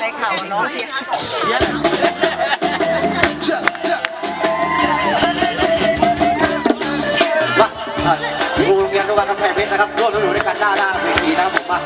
ได้ข่าวน้องเพียนว่าอะครูโรงเรียนโรงพยาบาลกำแพงเพชรนะครับร่วมสนุกด้วยกันหน้าหน้าเวทีนะครับผมว่า